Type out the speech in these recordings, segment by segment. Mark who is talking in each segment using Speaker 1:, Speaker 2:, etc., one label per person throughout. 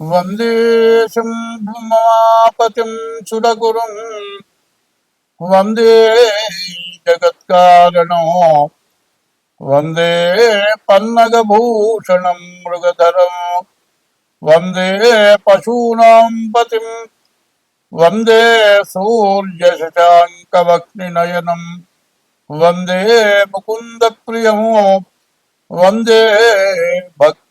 Speaker 1: వందే శంభుమాపతిం సురగురుం వందే జగత్కారణో. వందే పన్నగభూషణం మృగధరం. వందే పశూనాం పతిం. వందే సూర్యశశాంకవక్నినయనం. వందే ముకుంద ముకుందప్రియం వందే భక్తి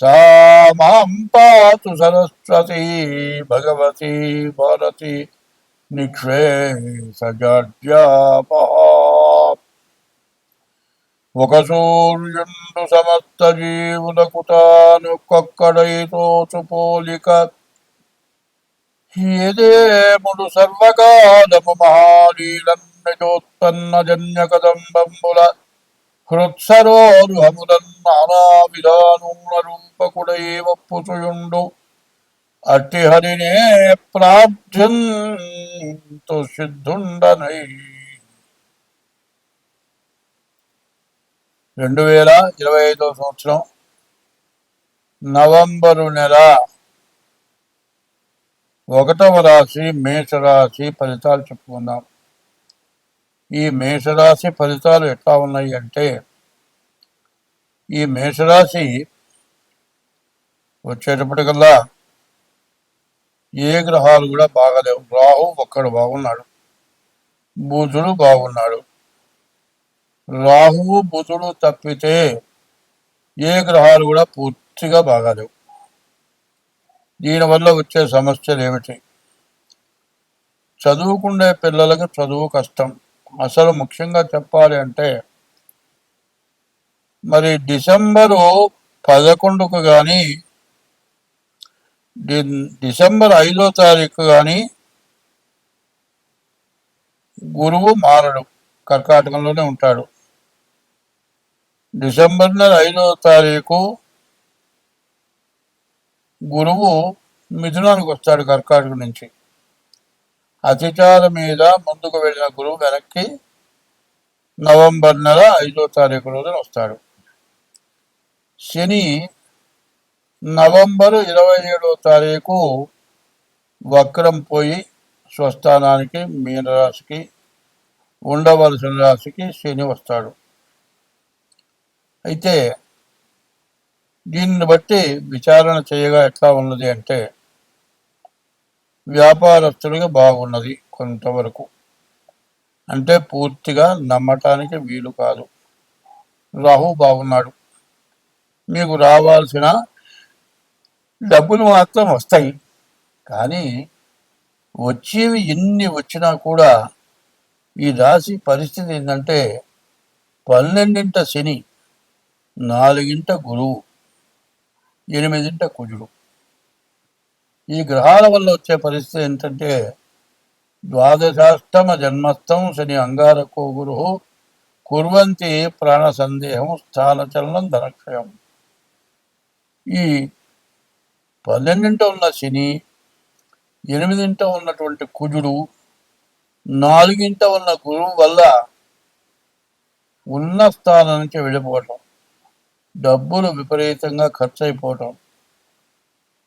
Speaker 1: सा मां पातु सरस्वती भगवती भारती నిక్షేసజాడ్యాపహ ఒక సూర్యుండు సమస్త జీవులకు తాను కొక్కడైతోచు పోలిక ఏదేముడు సర్వకాలము మహాలీలన్నజోత్పన్న జన్య కదంబంబుల హృత్సరోరుహములన్ నానా విధానుల అట్టి హరినే ప్రార్థంతు సిద్ధుండనై. రెండు వేల ఇరవై ఐదవ సంవత్సరం నవంబరు నెల ఒకటవ రాశి మేషరాశి ఫలితాలు చెప్పుకుందాం. ఈ మేషరాశి ఫలితాలు ఎట్లా ఉన్నాయి అంటే ఈ మేషరాశి వచ్చేటప్పటికల్లా ఏ గ్రహాలు కూడా బాగలేవు. రాహు ఒక్కడు బాగున్నాడు. బుధుడు బాగున్నాడు. రాహువు బుధుడు తప్పితే ఏ గ్రహాలు కూడా పూర్తిగా బాగాలేవు. దీనివల్ల వచ్చే సమస్యలు ఏమిటి? చదువుకుండే పిల్లలకు చదువు కష్టం. అసలు ముఖ్యంగా చెప్పాలి అంటే మరి డిసెంబరు పదకొండుకు కానీ డి- డిసెంబర్ ఐదో తారీఖు కానీ గురువు మారడు కర్కాటకంలోనే ఉంటాడు. డిసెంబర్ నెల ఐదో తారీఖు గురువు మిథునానికి వస్తాడు కర్కాటకం నుంచి. అతిచార మీద ముందుకు వెళ్ళిన గురువు వెనక్కి నవంబర్ నెల ఐదో తారీఖు రోజున వస్తాడు. శని నవంబరు ఇరవై ఏడో తారీఖు వక్రం పోయి స్వస్థానానికి మీనరాశికి ఉండవలసిన రాశికి శని వస్తాడు. అయితే దీన్ని బట్టి విచారణ చేయగా ఎట్లా ఉన్నది అంటే వ్యాపారస్తులుగా బాగున్నది కొంతవరకు. అంటే పూర్తిగా నమ్మటానికి వీలు కాదు. రాహు బాగున్నాడు. మీకు రావాల్సిన డబ్బులు మాత్రం వస్తాయి. కానీ వచ్చేవి ఎన్ని వచ్చినా కూడా ఈ రాశి పరిస్థితి ఏంటంటే పన్నెండింట శని నాలుగింట గురువు ఎనిమిదింట కుజుడు. ఈ గ్రహాల వల్ల వచ్చే పరిస్థితి ఏంటంటే ద్వాదశాష్టమ జన్మస్థం శని అంగారకో గురు కుర్వంతి ప్రాణ సందేహం స్థానచలనం ధనక్షయం. ఈ పన్నెండింట ఉన్న శని ఎనిమిదింట ఉన్నటువంటి కుజుడు నాలుగింట ఉన్న గురువు వల్ల ఉన్న స్థానం నుంచి వెళ్ళిపోవటం డబ్బులు విపరీతంగా ఖర్చు అయిపోవటం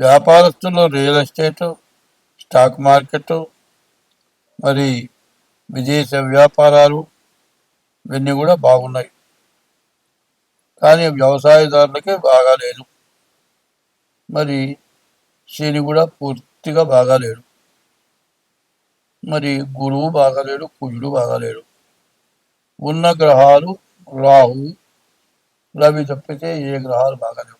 Speaker 1: వ్యాపారస్తులు రియల్ ఎస్టేటు స్టాక్ మార్కెట్ మరి విదేశ వ్యాపారాలు ఇవన్నీ కూడా బాగున్నాయి. కానీ వ్యవసాయదారులకి బాగాలేదు మరి శని కూడా పూర్తిగా బాగాలేడు మరి గురువు బాగాలేడు కుజుడు బాగాలేడు ఉన్న గ్రహాలు రాహు రవి తప్పితే ఏ గ్రహాలు బాగాలేవు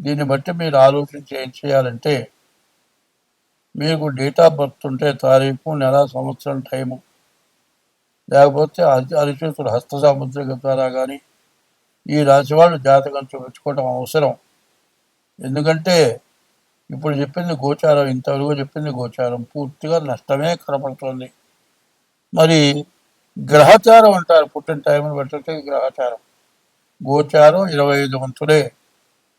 Speaker 1: దీన్ని బట్టి మీరు ఆలోచించి ఏం చేయాలంటే మీకు డేట్ ఆఫ్ బర్త్ ఉంటే తారీఖు నెల సంవత్సరం టైము. లేకపోతే అరిచేతుడు హస్త సాముద్రిక ద్వారా కానీ ఈ రాశి వాళ్ళు జాతకం చూపించుకోవడం అవసరం. ఎందుకంటే ఇప్పుడు చెప్పింది గోచారం ఇంతవరకు చెప్పింది గోచారం. పూర్తిగా నష్టమే కనపడుతుంది. మరి గ్రహచారం అంటారు. పుట్టిన టైంను బట్టి గ్రహచారం. గోచారం ఇరవై ఐదు వంతులే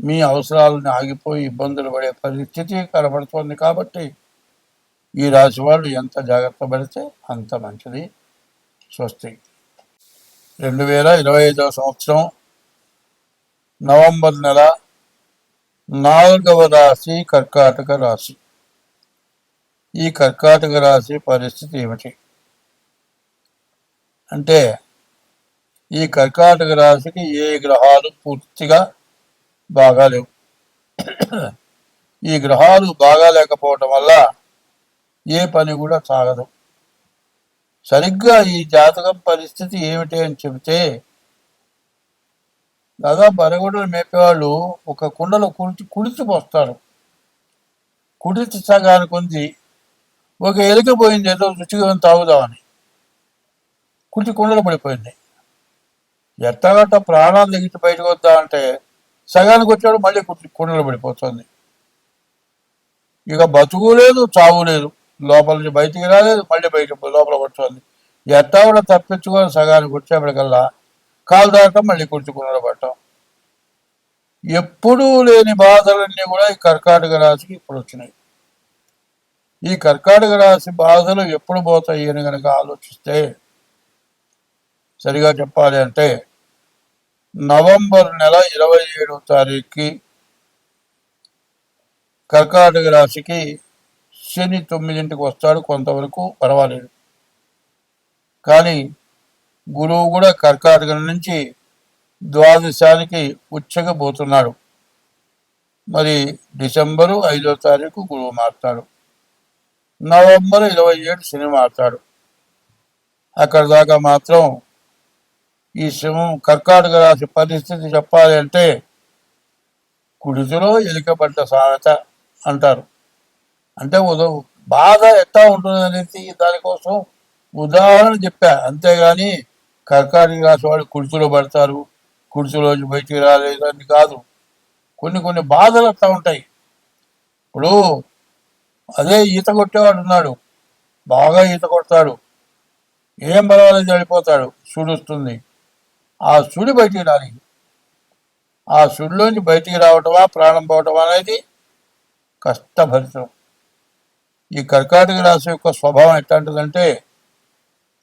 Speaker 1: మీ అవసరాలను ఆగిపోయి ఇబ్బందులు పడే పరిస్థితి కనబడుతోంది కాబట్టి ఈ రాశి వాళ్ళు ఎంత జాగ్రత్త పడితే అంత మంచిది. స్వస్తి. రెండు వేల ఇరవై ఐదవ సంవత్సరం నవంబర్ నెల నాలుగవ రాశి కర్కాటక రాశి. ఈ కర్కాటక రాశి పరిస్థితి ఏమిటి? అంటే ఈ కర్కాటక రాశికి ఏ గ్రహాలు పూర్తిగా బాగాలేవు. ఈ గ్రహాలు బాగా లేకపోవటం వల్ల ఏ పని కూడా సాగదు. సరిగ్గా ఈ జాతకం పరిస్థితి ఏమిటి అని చెబితే దాదాపు అరగొడలు మేపేవాళ్ళు ఒక కుండలో కుడిచి కుడిచిపోస్తారు కుడిచి సగానికి ఉంది ఒక ఎలుక పోయింది ఏదో రుచిగా తాగుదామని. కుడిచి కుండలో పడిపోయింది. ఎట్టగట్ట ప్రాణాలు దిగిటి బయటకు వద్దామంటే సగానికి వచ్చాడు మళ్ళీ కుర్చీ కుండలో పడిపోతుంది. ఇక బతుకు లేదు చావు లేదు. లోపల నుంచి బయటికి రాలేదు మళ్ళీ బయట లోపల పడుతుంది. ఎట్టా కూడా తప్పించుకొని సగానికి వచ్చేప్పటికల్లా కాలు దాటం మళ్ళీ కుర్చుకున్న పట్టం ఎప్పుడూ లేని బాధలన్నీ కూడా ఈ కర్కాటక రాశికి ఇప్పుడు వచ్చినాయి. ఈ కర్కాటక రాశి బాధలు ఎప్పుడు పోతాయి అని కనుక ఆలోచిస్తే సరిగా చెప్పాలి అంటే నవంబర్ నెల ఇరవై ఏడవ తారీఖుకి కర్కాటక రాశికి శని తొమ్మిదింటికి వస్తాడు కొంతవరకు పర్వాలేదు. కానీ గురువు కూడా కర్కాటక నుంచి ద్వాదశానికి ఉచ్చకపోతున్నాడు. మరి డిసెంబరు ఐదో తారీఖు గురువు మారుతాడు. నవంబర్ ఇరవై ఏడు శని మారుతాడు. అక్కడ దాకా మాత్రం ఈ శివం కర్కాటక రాశి పరిస్థితి చెప్పాలి అంటే కుడితిలో ఎలికబడ్డ సామెత అంటారు. అంటే ఉద బాధ ఎట్లా ఉంటుంది అనేది దానికోసం ఉదాహరణ చెప్పా. అంతేగాని కర్కాటక రాశి వాళ్ళు కుడితిలో పడతారు. కుడితిలోంచి బయటికి రాలేదు అని కాదు. కొన్ని కొన్ని బాధలు అట్లా ఉంటాయి. ఇప్పుడు అదే ఈత కొట్టేవాడు ఉన్నాడు. బాగా ఈత కొడతాడు. ఏం పర్వాలేదు చనిపోతాడు. చూడుస్తుంది ఆ సుడి బయటికి రాలేదు. ఆ సుడిలోంచి బయటికి రావటమా ప్రాణం పోవటం అనేది కష్టభరితం. ఈ కర్కాటక రాశి యొక్క స్వభావం ఎట్లాంటిదంటే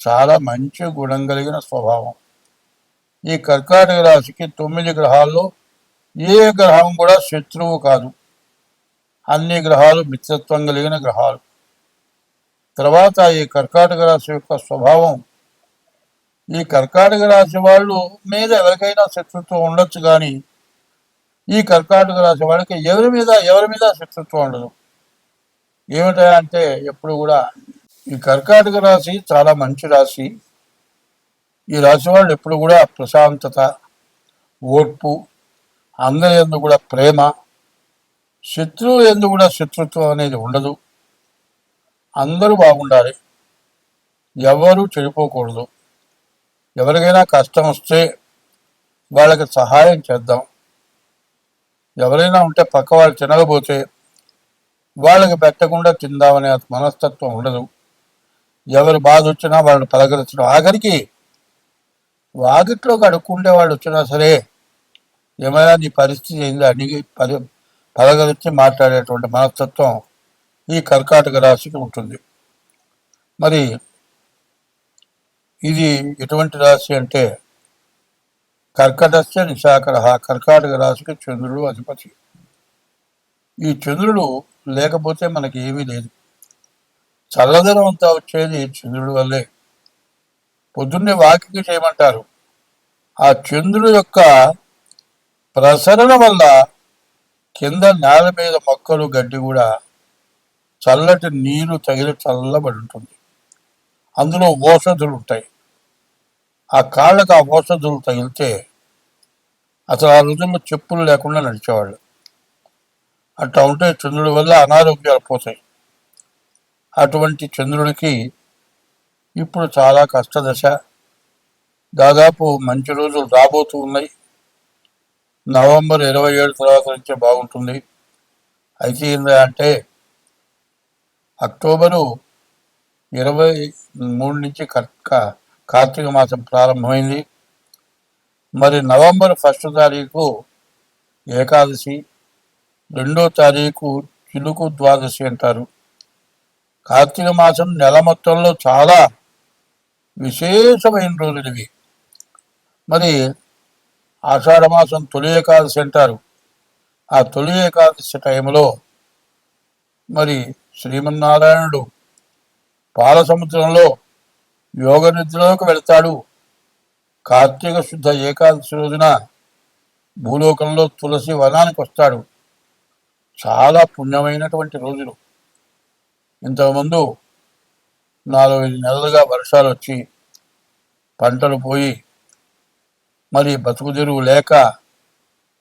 Speaker 1: చాలా మంచి గుణం కలిగిన స్వభావం. ఈ కర్కాటక రాశికి తొమ్మిది గ్రహాల్లో ఏ గ్రహం కూడా శత్రువు కాదు. అన్ని గ్రహాలు మిత్రత్వం కలిగిన గ్రహాలు. తర్వాత ఈ కర్కాటక రాశి యొక్క స్వభావం ఈ కర్కాటక రాశి వాళ్ళు మీద ఎవరికైనా శత్రుత్వం ఉండొచ్చు కానీ ఈ కర్కాటక రాశి వాళ్ళకి ఎవరి మీద ఎవరి మీద శత్రుత్వం ఉండదు. ఏమిటా అంటే ఎప్పుడు కూడా ఈ కర్కాటక రాశి చాలా మంచి రాశి. ఈ రాశి వాళ్ళు ఎప్పుడు కూడా ప్రశాంతత ఓర్పు అందరి ఎందు కూడా ప్రేమ శత్రువు ఎందు కూడా శత్రుత్వం అనేది ఉండదు. అందరూ బాగుండాలి. ఎవరూ చెడిపోకూడదు. ఎవరికైనా కష్టం వస్తే వాళ్ళకి సహాయం చేద్దాం. ఎవరైనా ఉంటే పక్క వాళ్ళు తినకపోతే వాళ్ళకి పెట్టకుండా తిందామనే మనస్తత్వం ఉండదు. ఎవరు బాధ వచ్చినా వాళ్ళని పలకరించడం. ఆఖరికి వాకిట్లో కడుక్కుంటే వాళ్ళు వచ్చినా సరే ఏమైనా నీ పరిస్థితి ఏంది? అడిగి పరి పలకరించి మాట్లాడేటువంటి మనస్తత్వం ఈ కర్కాటక రాశికి ఉంటుంది. మరి ఇది ఎటువంటి రాశి అంటే కర్కటస్య నిశాకర కర్కాటక రాశికి చంద్రుడు అధిపతి. ఈ చంద్రుడు లేకపోతే మనకి ఏమీ లేదు. చల్లదనం అంతా వచ్చేది చంద్రుడి వల్లే. పొద్దున్నే వాకింగ్ చేయమంటారు. ఆ చంద్రుడు యొక్క ప్రసరణ వల్ల కింద నేల మీద మొక్కలు గడ్డి కూడా చల్లటి నీరు తగిలి చల్లబడి ఉంటుంది. అందులో ఓషధులు ఉంటాయి ఆ కాళ్ళకు ఆ ఓషధులు తగిలితే అసలు ఆ రోజుల్లో చెప్పులు లేకుండా నడిచేవాళ్ళు. అట్లా ఉంటే చంద్రుడి వల్ల అనారోగ్యాలు పోతాయి. అటువంటి చంద్రుడికి ఇప్పుడు చాలా కష్టదశ. దాదాపు మంచి రోజులు రాబోతూ ఉన్నాయి. నవంబర్ ఇరవై ఏడు తర్వాత నుంచే బాగుంటుంది. అయితే ఏంటి అంటే అక్టోబరు ఇరవై మూడు నుంచి కార్తీక మాసం ప్రారంభమైంది. మరి నవంబర్ ఫస్ట్ తారీఖు ఏకాదశి రెండో తారీఖు చిలుకు ద్వాదశి అంటారు. కార్తీక మాసం నెల మొత్తంలో చాలా విశేషమైన రోజులు ఇవి. మరి ఆషాఢ మాసం తొలి ఏకాదశి అంటారు. ఆ తొలి ఏకాదశి టైంలో మరి శ్రీమన్నారాయణుడు పాల సముద్రంలో యోగ నిద్రలోకి వెళ్తాడు. కార్తీక శుద్ధ ఏకాదశి రోజున భూలోకంలో తులసి వనానికి వస్తాడు. చాలా పుణ్యమైనటువంటి రోజులు. ఇంతకుముందు నాలుగు ఐదు నెలలుగా వర్షాలు వచ్చి పంటలు పోయి మరి బతుకుదెరువు లేక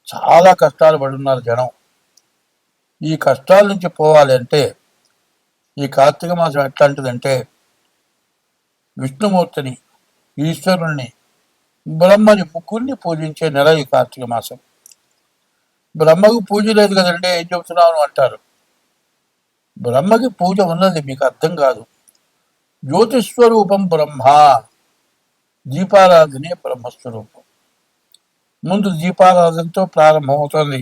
Speaker 1: చాలా కష్టాలు పడున్నారు జనం. ఈ కష్టాల నుంచి పోవాలి అంటే ఈ కార్తీక మాసం ఎట్లాంటిదంటే విష్ణుమూర్తిని ఈశ్వరుణ్ణి బ్రహ్మని ముగ్గురిని పూజించే నెల ఈ కార్తీక మాసం. బ్రహ్మకు పూజ లేదు కదండి ఏం చెబుతున్నాను అంటారు. బ్రహ్మకి పూజ ఉన్నది మీకు అర్థం కాదు. జ్యోతిస్వరూపం బ్రహ్మ దీపారాధనే బ్రహ్మస్వరూపం. ముందు దీపారాధనతో ప్రారంభమవుతుంది.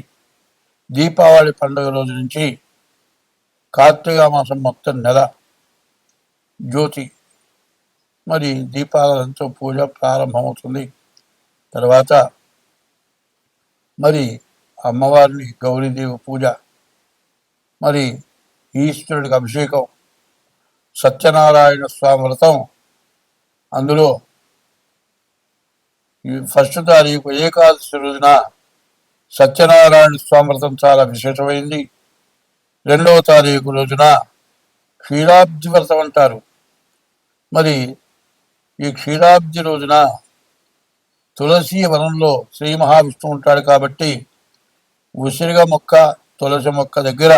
Speaker 1: దీపావళి పండుగ రోజు నుంచి కార్తీక మాసం మొత్తం నెల జ్యోతి మరి దీపాలంతో పూజ ప్రారంభమవుతుంది. తర్వాత మరి అమ్మవారిని గౌరీదేవి పూజ మరి ఈశ్వరుడికి అభిషేకం సత్యనారాయణ స్వామి వ్రతం. అందులో ఫస్ట్ తారీఖు ఏకాదశి రోజున సత్యనారాయణ స్వామి వ్రతం చాలా విశేషమైంది. రెండవ తారీఖు రోజున క్షీరాబ్ది వ్రతం అంటారు. మరి ఈ క్షీరాబ్ది రోజున తులసి వనంలో శ్రీ మహావిష్ణువు ఉంటాడు కాబట్టి ఉసిరిగ మొక్క తులసి మొక్క దగ్గర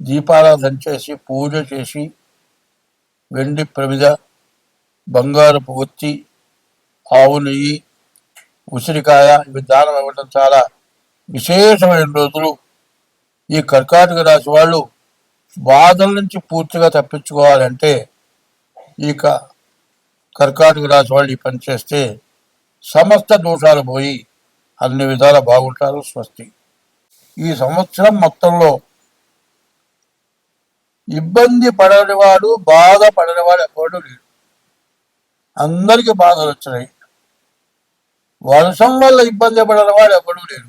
Speaker 1: దీపారాధన చేసి పూజ చేసి వెండి ప్రమిద బంగారపు ఒత్తి ఆవు నెయ్యి ఉసిరికాయ ఇవి దానం ఇవ్వడం చాలా విశేషమైన రోజులు ఈ కర్కాటక రాశి వాళ్ళు బాధల నుంచి పూర్తిగా తప్పించుకోవాలంటే ఈ కర్కాటక రాశి వాళ్ళు ఈ పని చేస్తే సమస్త దోషాలు పోయి అన్ని విధాలు బాగుంటారు స్వస్తి. ఈ సంవత్సరం మొత్తంలో ఇబ్బంది పడనివాడు బాధ పడనివాడు ఎవడు లేడు. అందరికీ బాధలు వచ్చినాయి. వర్షం వల్ల ఇబ్బంది పడనివాడు ఎవడు లేడు.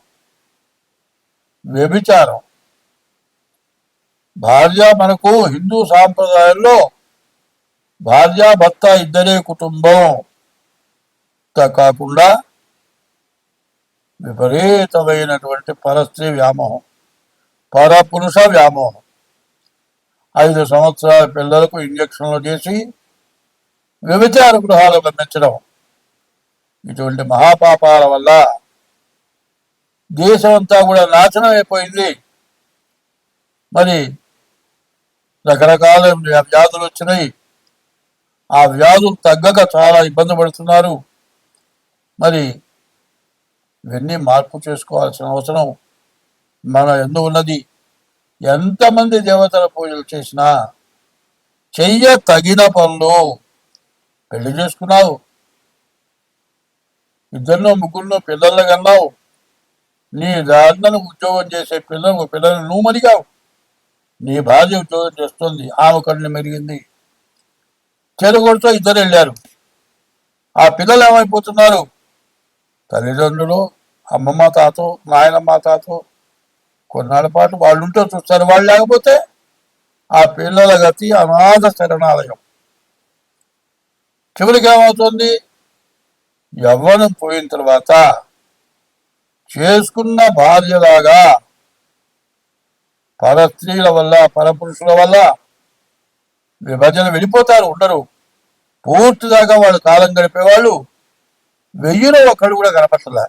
Speaker 1: వ్యభిచారం. భార్య మనకు హిందూ సాంప్రదాయంలో భార్య భర్త ఇద్దరే కుటుంబం. కాకుండా విపరీతమైనటువంటి పరస్త్రీ వ్యామోహం పరపురుష వ్యామోహం. ఐదు సంవత్సరాల పిల్లలకు ఇంజక్షన్లు చేసి వ్యభిచార గృహాలు పంపించడం ఇటువంటి మహాపాపాల వల్ల దేశం అంతా కూడా నాశనం అయిపోయింది. మరి రకరకాల వ్యాధులు వచ్చినాయి. ఆ వ్యాధులు తగ్గక చాలా ఇబ్బంది పడుతున్నారు. మరి ఇవన్నీ మార్పు చేసుకోవాల్సిన అవసరం మన ఎందు ఉన్నది. ఎంతమంది దేవతల పూజలు చేసినా చెయ్య తగిన పనులు పెళ్ళి చేసుకున్నావు. ఇద్దరినో ముగ్గురినో పిల్లలు కన్నావు. నీ దారిని ఉద్యోగం చేసే పిల్లలు పిల్లలు నువ్వు మరిగావు. నీ భార్య ఉద్యోగం చేస్తుంది ఆమె కళ్ళు మెరిగింది. చెరుగొడుతో ఇద్దరు వెళ్ళారు. ఆ పిల్లలు ఏమైపోతున్నారు? తల్లిదండ్రులు అమ్మమ్మ తాతో నాయనమ్మ తాతో కొన్నాళ్ళ పాటు వాళ్ళు ఉంటే చూస్తారు. వాళ్ళు లేకపోతే ఆ పిల్లల గతి అనాథ శరణాలయం. చివరికి ఏమవుతుంది? యవ్వనం పోయిన తర్వాత చేసుకున్న భార్యలాగా పరస్త్రీల వల్ల పరపురుషుల వల్ల విభజన వెళ్ళిపోతారు ఉండరు. పూర్తిదాకా వాళ్ళు కాలం గడిపేవాళ్ళు వెయ్యిలో ఒక్కడు కూడా కనపట్టలే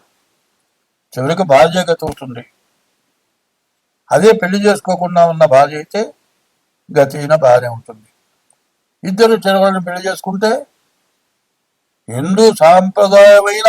Speaker 1: చివరికి భార్య గతి అవుతుంది అదే పెళ్ళి చేసుకోకుండా ఉన్న భార్య అయితే గతిన భార్య ఉంటుంది. ఇద్దరు చెరవలను పెళ్ళి చేసుకుంటే హిందూ సాంప్రదాయమైన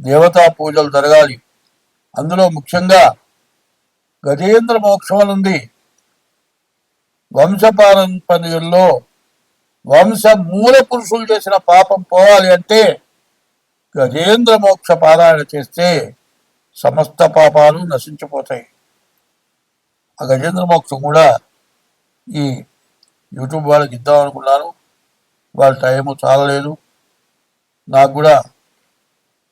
Speaker 1: దేవతా పూజలు జరగాలి. అందులో ముఖ్యంగా గజేంద్ర మోక్షం అని ఉంది. వంశపారంపర్యంలో వంశ మూల పురుషులు చేసిన పాపం పోవాలి అంటే గజేంద్ర మోక్ష పారాయణ చేస్తే సమస్త పాపాలు నశించిపోతాయి. ఆ గజేంద్ర మోక్షం కూడా ఈ యూట్యూబ్ వాళ్ళకి ఇద్దాం అనుకున్నాను. వాళ్ళ టైము చాలలేదు. నాకు కూడా